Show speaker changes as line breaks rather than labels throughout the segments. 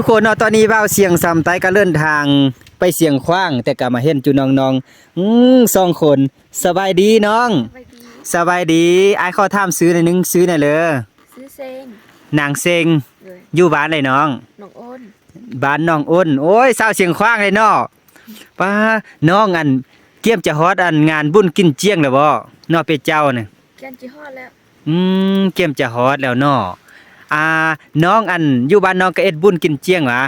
ทุกคนเนาะตอนนี้ว่าวเสียงซำไตก็เลื่อนทางไปเสียงขว้าง แต่ก็มาเห็นจุน้องๆอืมสองคนสบายดีน้อง
ไปดี
สบายดีอ้ายขอถามซื้อหน่อยหนึงซื้อหน่อยเลย
ซื้อเซง
นางเซง
เลย
อยู่บ้านเลยน้อง
น้องอ้น
บ้านน้องอ้นโอ้ยสาวเสียงขว้างเลยเนาะป้าน้องอันเกี่ยมจะฮอดอันงานบุญกินเจียงแล้วบ่เนาะเป็ดเจ้าน่ะ
แกนจีฮอดแล้ว
อืมเกี่ยมจะฮอดแล้วเนาะ อ่าน้องอันอยู่บ้านน้องก็เอ็ดบุญกินเจียงหวะ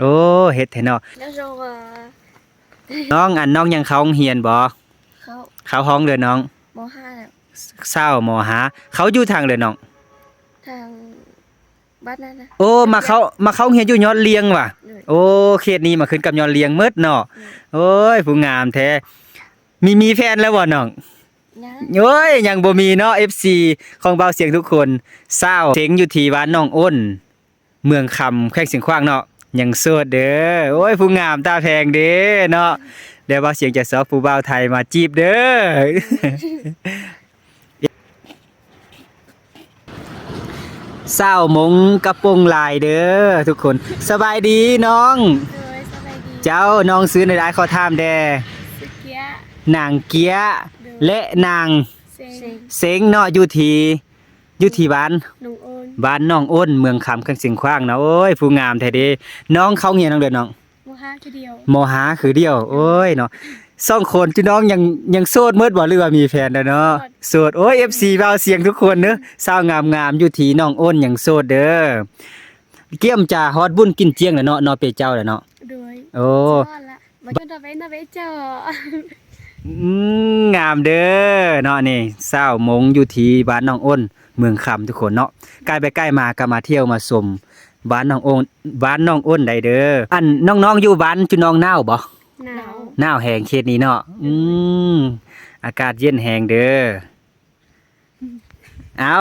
โอ้เฮ็ดแท้เนาะ
แล้วเราอะ
น้องอันน้องยังเขาโรงเฮียนบ่
เขา
เขาห้องเด้อน้อง
มห้าแล้ว
เศร้าหมอหาเขาอยู่ทางเด้อน้อง
ทางบ้านนั้นนะ
โอ้มาเขามาเขาโรงเฮียนอยู่ยอดเลียงว่ะ
เลย
โอ้เขตนี้มาขึ้นกับยอดเลียงหมืดเนาะโอ้ยผู้งามแท้มีมีแฟนแล้วบ่น้อง
ยัง
โอ้ยยังบ่มีเนาะ FC ของเบาเสียงทุกคนเศร้าเสียงอยู่ที่บ้านน้องอ้น เมืองคำแขวงเสียงขว้างเนาะยังโสดเด้อโอ้ยผู้งามตาแพงเด้อเนาะเดี๋ยวเบาเสียงจะสอบผู้บ่าวไทยมาจีบเด้อ เศร้ามงกระโปรงลายเด้อทุกคน สบายดีน้อง
เลยสบายดี
เจ้าน้องซื้อในร้านขอถามแด
ซื้อเกียร์
นางเกียะและนาง
เซง
เซ็งเนาะอยู่ที่อยู่ที่บ้าน
น้องอ้น
บ้านน้องอ้นเมืองคำเครื่องเสียงขว้างเนาะโอ้ยผู้งามแท้เดีน้องเขาเฮียนน้องเด้อน้อง
มห้าคือเดียว
มหาคือเดียว โอ้ยเนาะสองคนจุน้องยังยังโสดเมิดบ่หรือว่ามีแฟนแล้วเนาะโสดโอ้ย FC เบาเสียงทุกคนเด้อสาวงามๆอยู่ที่น้องอ้นยังโสดเด้อเกี่ยมจ่าฮอดบุญกินเจียงแล้วเนาะเนาะเปเจ้าแล้วเนาะ
ด้วย
โอ้
ฮอดละมาจนตะเวนตะเวนเจอ
อืม งามเด้อเนาะนี่สาวมงอยู่ที่บ้านน้องอ้น เมืองคำทุกคนเนาะใกล้ไปใกล้มาก็มาเที่ยวมาชมบ้านน้องอ้นบ้านน้องอ้นได้เด้ออันน้องๆอยู่บ้านจุน้องหนาวบ่
หนาว
หนาวแหงเขตนี้เนาะอืมอากาศเย็นแหงเด้อเอา